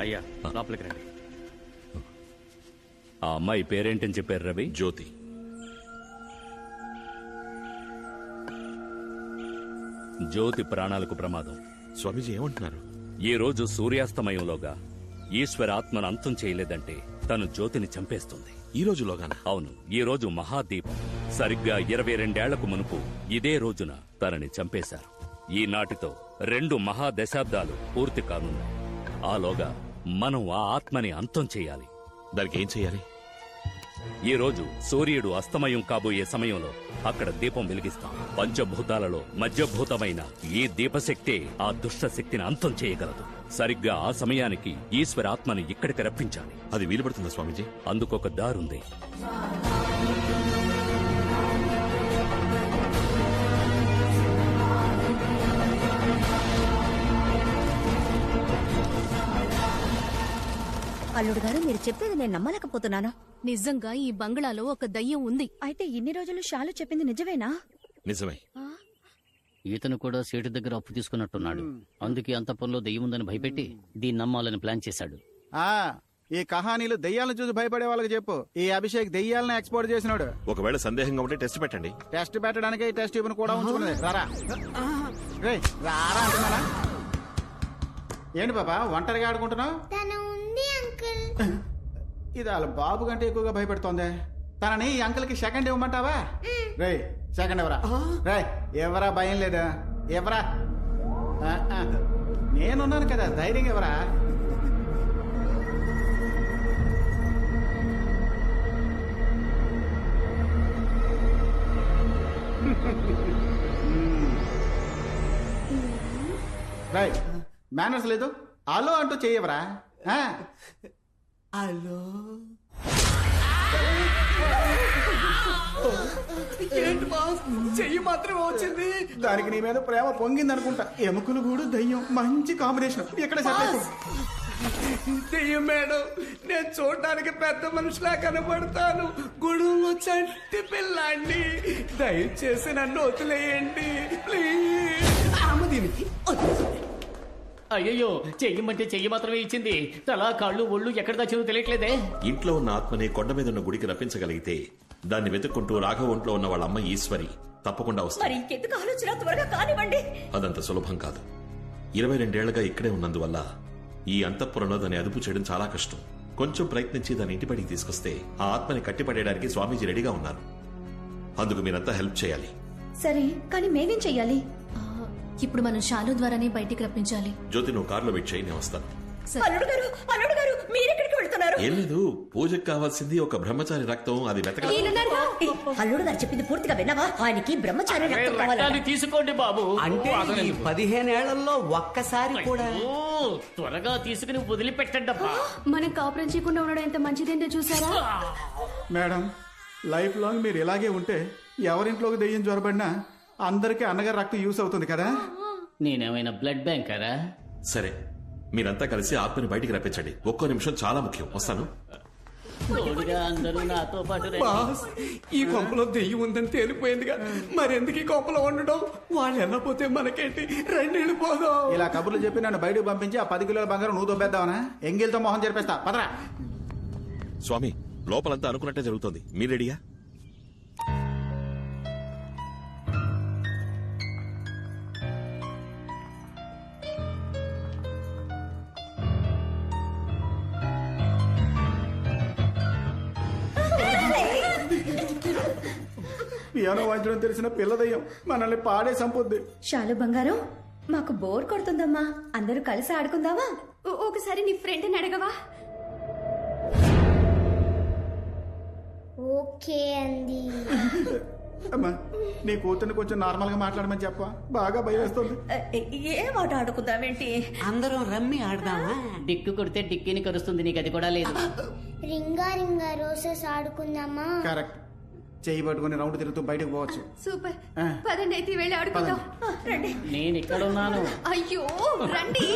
అయ్యా లోపలికి రండి. ఆ అమ్మాయి పేరేంటని చెప్పారు రవి? జ్యోతి. జ్యోతి ప్రాణాలకు ప్రమాదం. స్వామీజీ ఏమంటున్నారు? ఈ రోజు సూర్యాస్తమయంలోగా ఈశ్వర ఆత్మను అంతం చేయలేదంటే తను జ్యోతిని చంపేస్తుంది. ఈ రోజులోగాన? అవును ఈ రోజు మహాదీపం. సరిగ్గా ఇరవై రెండేళ్ళకు మునుపు ఇదే రోజున తనని చంపేశారు. ఈనాటితో రెండు మహాదశాబ్దాలు పూర్తి కానున్నాయి. ఆలోగా మనం ఆ ఆత్మని అంతం చేయాలి. దానికి ఏం చేయాలి? ఈ రోజు సూర్యుడు అస్తమయం కాబోయే సమయంలో అక్కడ దీపం వెలిగిస్తాం. పంచభూతాలలో మధ్యభూతమైన ఈ దీపశక్తే ఆ దుష్ట శక్తిని అంతం చేయగలదు. సరిగ్గా ఆ సమయానికి ఈశ్వర ఆత్మని ఇక్కడికి రప్పించాలి. అది వీలు పడుతుందా స్వామీజీ? అందుకొక దారుంది. అల్లుడు గారు మీరు చెప్పేది నేను నమ్మలేకపోతున్నాను. నిజంగా ఈ బంగ్లాలో ఒక దయ్యం ఉంది. అయితే ఇన్ని రోజులు షాలు చెప్పింది నిజమేనా? నిజమే. ఈతను కూడా సేటు దగ్గర అప్పు తీసుకున్నట్టున్నాడు. అందుకే అంతఃపురంలో దెయ్యం ఉందని భయపెట్టి దీన్ని నమ్మాలని ప్లాన్ చేశాడు. ఆ ఈ కహానీలు దెయ్యాలను చూసి భయపడే వాళ్ళకి చెప్పు. ఈ అభిషేక్ దెయ్యాలను ఎక్స్పోర్ట్ చేసినాడు. ఒకవేళ సందేహంగా ఉంటే టెస్ట్ పెట్టండి. టెస్ట్ పెట్టడానికి ఈ టెస్ట్ ట్యూబ్ కూడా ఉంచుకున్నది. రారా. రేయ్, రారా అంటున్నానా? ఏంటి బాబా ఒంటరిగా ఆడుకుంటున్నావు? తన ఇది వాళ్ళ బాబు కంటే ఎక్కువగా భయపెడుతోంది. తనని ఈ అంకుల్కి సెకండ్ ఇవ్వమంటావా రే సెకండ్ ఎవరా రే ఎవరా భయం లేదా? ఎవరా. నేనున్నాను కదా ధైర్యం ఎవరా రైట్ మేనర్స్ లేదు. హలో అంటూ చేయవరా హలో ఏంటి బాస్? చెయ్యి మాత్రమే వచ్చింది. దానికి నీ మీద ప్రేమ పొంగింది అనుకుంటా ఎముకలు కూడా దయ్యం. మంచి కాంబినేషన్. ఎక్కడ. దెయ్యం మేడం నేను చూడడానికి పెద్ద మనిషిలా కనబడతాను. గుడులో చంటి పిల్లాండి దయచేసి నన్ను వదిలేయండి ప్లీజ్. ఆమె దీనికి. అయ్యయ్యో చెయ్యమంటే చెయ్యి మాత్రమే ఇచ్చింది. తల కాళ్ళు ఒళ్ళు ఎక్కడ దాచిందో తెలియట్లేదే. ఇంట్లో ఉన్న ఆత్మని కొండ మీద ఉన్న గుడికి రప్పించగలిగితే దాన్ని వెతుక్కుంటూ రాఘవ ఒంట్లో ఉన్న వాళ్ళ అమ్మ ఈశ్వరి తప్పకుండా మరి వస్తుంది ఇంకెందుకు ఆలోచన? త్వరగా కానివ్వండి. అదంత సులభం కాదు. ఇరవై రెండేళ్ళుగా ఇక్కడే ఉన్నందువల్ల ఈ అంతఃపురంలో దాన్ని అదుపు చేయడం చాలా కష్టం. కొంచెం ప్రయత్నించి దాని ఇంటి తీసుకొస్తే ఆ ఆత్మని కట్టిపడేయడానికి స్వామీజీ రెడీగా ఉన్నారు. అందుకు మీరంతా హెల్ప్ చేయాలి. సరే కానీ మేమేం చెయ్యాలి? ఇప్పుడు మనం షాలు ద్వారానే బయటికి రప్పించాలి. జ్యోతి నువ్వు కారులో వెయిట్ చేయి నేను వస్తాను. అల్లుడు గారు అల్లుడు గారు మీరెక్కడికి వెళ్తున్నారు? ఏం లేదు పూజకు కావాల్సింది ఒక బ్రహ్మచారి రక్తం అది అల్లుడు గారు చెప్పింది పూర్తిగా విన్నావా? ఆయనకి బ్రహ్మచారి రక్తం. రక్తాన్ని తీసుకోండి బాబు. అంటే ఈ పదిహేనేళ్ళలో ఒక్కసారి కూడా ఓ, త్వరగా తీసుకుని వదిలిపెట్టండి అబ్బా మనం కాపురం చేయకుండా ఉండడం ఎంత మంచిదేంటో చూసారా మేడం లైఫ్ లాంగ్ మీరు ఇలాగే ఉంటే ఎవరింట్లోకి దెయ్యం జ్వరబడినా అందరికీ అన్నగారు రక్తం యూస్ అవుతుంది కదా? నేనేమైనా బ్లడ్ బ్యాంకరా? సరే మీరంతా కలిసి ఆత్మని బయటికి రప్పించండి. ఒక్కో నిమిషం చాలా ముఖ్యం. వస్తాను? తోడుగా అందరూ నాతో పాటు రండి. బాస్ ఈ కొంపలో దెయ్యం ఉందని తేలిపోయిందిగా. మరెందుకు ఈ కొంపలో ఉండడం? వాళ్ళు వెళ్ళపోతే మనకేంటి? రెండు వెళ్ళిపోదాం. ఇలా కబుర్లు చెప్పి నన్ను బయటకు పంపించి ఆ పది కిలోల బంగారం నువ్వు దొబ్బేద్దావనా? ఎంగిల్తో మొహం జరిపేస్తా. పదరా. స్వామి లోపలంతా అనుకున్నట్టే జరుగుతోంది. మీరు రెడీయా? పియానో వాయించడం తెలిసిన పిల్ల దయ్యం మనల్ని పాడే సంపొద్ది. షాలు బంగారం మాకు బోర్ కొడుతుందమ్మా. అందరూ కలిసి ఆడుకుందామా? ఒకసారి నీ ఫ్రెండ్ని అడగవా? ఓకే అంది అమ్మా నీ కూతుర్ని కొంచెం నార్మల్గా మాట్లాడమని చెప్ప బాగా భయం వేస్తుంది ఏ మాట ఆడుకుందామేంటి? అందరం రమ్మి ఆడదామా? డిక్కు కొడితే డిక్కిని కరుస్తుంది నీకు అది కూడా లేదు. Ring a ring a roses ఆడుకుందామా? Correct. చెయ్యి పట్టుకుని రౌండ్ తిరుగుతూ బయటకు పోవచ్చు. సూపర్. పదండి అయితే వెళ్ళి ఆడుకుందాం. రండి. నేను ఇక్కడ ఉన్నాను అయ్యో రండి.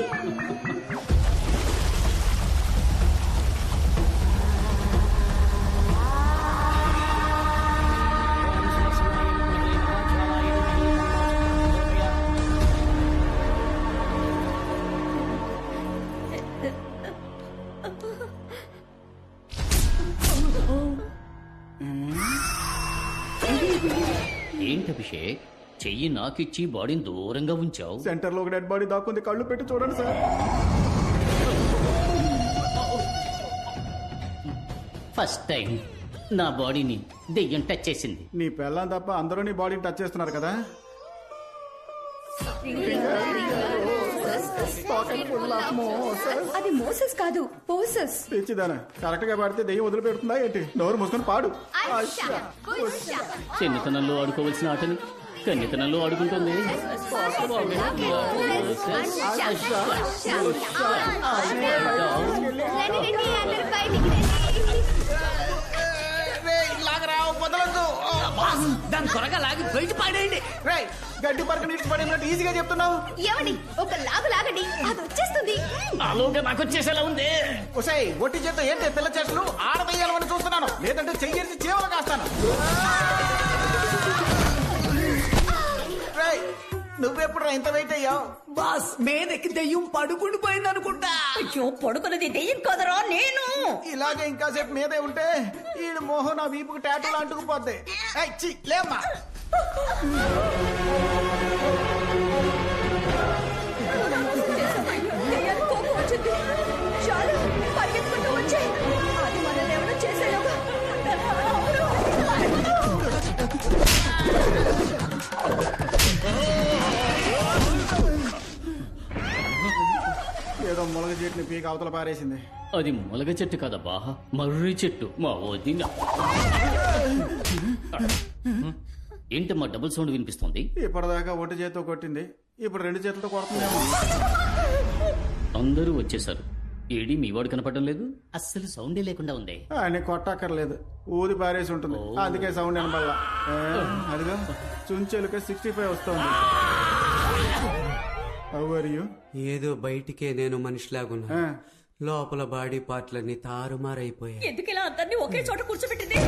అభిషేక్ చెయ్యి నాకిచ్చి బాడీని దూరంగా ఉంచావు. సెంటర్లో ఒక డెడ్ బాడీ దాక్కుంది. కళ్ళు పెట్టి చూడండి సార్. ఫస్ట్ టైం నా బాడీని దెయ్యం టచ్ చేసింది. నీ పెళ్ళం తప్ప అందరూ నీ బాడీని టచ్ చేస్తున్నారు కదా. అది మోసస్ కాదు పోసస్. పిచ్చిదానా కరెక్ట్గా పాడితే దెయ్యం వదిలిపెడుతుందా ఏంటి? నోరు మూసుకొని పాడు. చిన్నతనంలో ఆడుకోవలసిన ఆటని కన్నితనంలో ఆడుకుంటుంది. దాని త్వరగా లాగి బయట పాడేయండి. రేయ్, గడ్డి పరక నీటి పడినట్టు ఈజీగా చెప్తున్నావు. ఏమండి ఒక లాగు లాగండి అది వచ్చేస్తుంది. ఆలోగా నాకు వచ్చేసేలా ఉంది. ఒసై ఒట్టి చేత ఏంటి పిల్ల చేతులు ఆడవేయాలని చూస్తున్నాను. లేదంటే చెయ్యేసి చీవలు కాస్తాను. నువ్వెప్పుడు ఇంత వెయిట్ అయ్యావు? బాస్ మీదకి దెయ్యం పడుకుని పోయింది అనుకుంటా. అయ్యో పడుకున్నది దెయ్యం కదరా నేను. ఇలాగే ఇంకాసేపు మీదే ఉంటే ఈడు మోహన్ నా వీపుకు టాటూలు అంటుకుపోద్ది లేమ్మా పీక అవతల పారేసింది. అది మొలగ చెట్టు కదబ్బా. మర్రి చెట్టు. మా వదిన. ఏంటమ్మా డబుల్ సౌండ్ వినిపిస్తుంది? ఇప్పటిదాకా ఒంటి చేతితో కొట్టింది. ఇప్పుడు రెండు చేతులతో కొడుతుందేమో. అందరూ వచ్చేసారు ఏడి మీ వాడు కనపడడం లేదు? అస్సలు సౌండే లేకుండా ఉంది. ఆయన కొట్టక్కర్లేదు. ఊది పారేసి ఉంటుంది. అందుకే సౌండ్ వినబడలా. అదిగో. చుంచెలుక సిక్స్టీ ఫైవ్ వస్తుంది. యూ ఏదో బయటికే నేను మనిషిలాగున్నా లోపల బాడీ పార్ట్లన్నీ తారుమారైపోయాయి. ఎందుకు ఇలా అందరినీ ఒకే చోట కూర్చోబెట్టింది?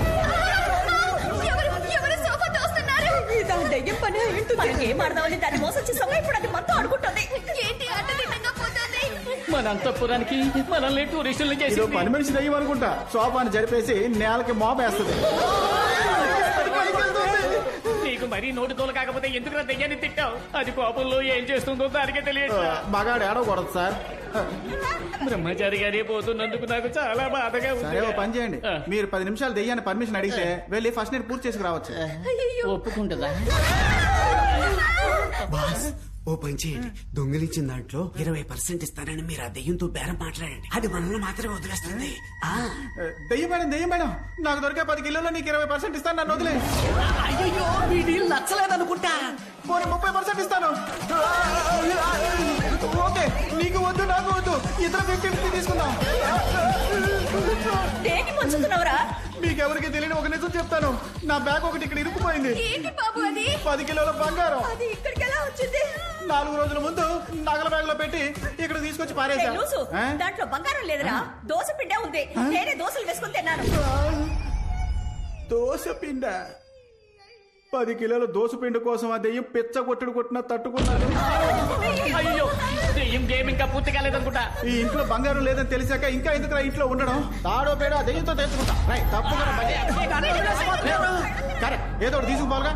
మన అంతఃపురానికి మనల్ని టూరిస్టులు చేసి పని మనిషి దయ్యం అనుకుంటా. సోఫాని జరిపేసి నేలకి మోపేస్తుంది. నీకు మరీ నోటి తోలు కాకపోతే ఎందుకు దెయ్యాన్ని తిట్టావు? అది కోపంలో ఏం చేస్తుందో దానికే తెలియదు మగాడు ఏడవకూడదు సార్. బ్రహ్మచారి గారే పోతున్నందుకు నాకు చాలా బాధగా సరే ఓ ఉంది పని చేయండి. మీరు పది నిమిషాలు దెయ్యాన్ని పర్మిషన్ అడిగితే వెళ్ళి ఫస్ట్ నేను పూర్తి చేసుకు రావచ్చు. ఒప్పుకుంటుందా? బాస్ ఓ పని చేయండి. దొంగిలించిన దాంట్లో ఇరవై పర్సెంట్ ఇస్తానని మీరు ఆ దెయ్యంతో బేరం మాట్లాడండి. అది మనల్ని మాత్రమే వదిలేస్తుంది. ఆ. దెయ్యం మేడం దెయ్యం మేడం. నాకు దొరికే పది కిలోలో నీకు ఇరవై పర్సెంట్ ఇస్తాను నన్ను వదిలే. అయ్యో మీ డీల్ నచ్చలేదనుకుంటా. పోనీ ముప్పై పర్సెంట్ ఇస్తాను. ఓకే నీకు వద్దు నాకు వద్దు. ఇద్దరు ఫిఫ్టీ ఫిఫ్టీ తీసుకుందాం. దేన్ని పంచుతున్నావురా? మీకెవరికి తెలియని ఒక నిజం చెప్తాను. నా బ్యాగ్ ఒకటి ఇక్కడ ఇరుక్కుపోయింది. ఏంటి బాబు అది? పది కిలోల బంగారం. అది ఇక్కడికి ఎలా వచ్చింది? నాలుగు రోజుల ముందు నగల బ్యాగ్లో పెట్టి ఇక్కడ తీసుకొచ్చి పారేసా ఏయ్, లూసు, ఆ? దాంట్లో బంగారం లేదురా. దోశ పిండే ఉంది. నేనే దోశలు వేసుకుని తిన్నాను. దోశ పిండ? పది కిలోల దోశ పిండి కోసం ఆ దెయ్యం పిచ్చ కొట్టుడు కొట్టిన తట్టుకున్నాను అయ్యో దెయ్యం గేమ్ ఇంకా పూర్తి కాలేదనుకుంటా. ఈ ఇంట్లో బంగారం లేదని తెలిసాక ఇంకా ఎందుకు ఇంట్లో ఉండడం? తాడో పేడో ఆ దెయ్యంతో తెచ్చుకుంటా. బండి. కరెక్ట్. ఏదో ఒకటి తీసుకుపోవాలిగా?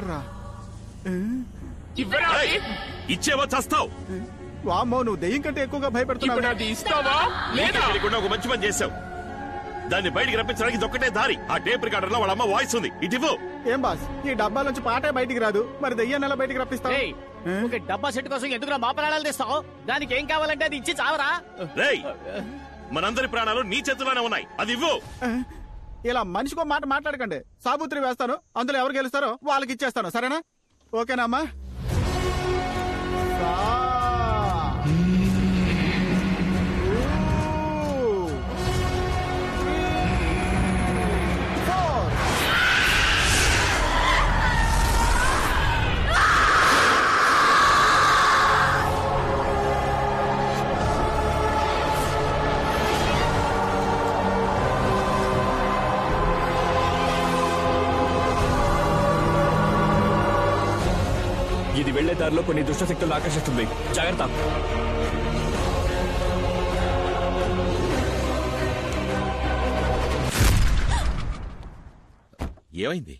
టేప్ రికార్డ్ రా ఏయ్, ఇచ్చేవా చస్తావు. వామ్మో నువ్వు దెయ్యం కంటే ఎక్కువగా భయపెడుతున్నావు. ఇస్తావా? లేదా? తెలియకుండా ఒక మంచి పని చేసావు దాన్ని బయటికి రప్పించడానికి ఇదొక్కటే దారి. ఆ టేప్ రికార్డర్లో వాళ్ళ అమ్మ వాయిస్ ఉంది. ఇటు ఏం బాస్? ఈ డబ్బా నుంచి పాటే బయటికి రాదు. మరి దెయ్యాన్ని ఎలా బయటికి రప్పిస్తావు? ఏయ్, ఒక డబ్బా సెట్ కోసం ఎందుకు మా ప్రాణాలు తెస్తావు? దానికి ఏం కావాలంటే అది ఇచ్చి చావరా? రేయ్ మనందరి ప్రాణాలు నీ చేతిలోనే ఉన్నాయి. అది ఇవ్వు. ఇలా మనిషికో మాట మాట్లాడకండి. సాబుత్రి వేస్తాను అందులో ఎవరు గెలుస్తారో వాళ్ళకి ఇచ్చేస్తాను. సరేనా? ఓకేనా అమ్మా? వెళ్ళే దారిలో కొన్ని దుష్టశక్తులు ఆకర్షిస్తుంది. జాగ్రత్త. ఏమైంది?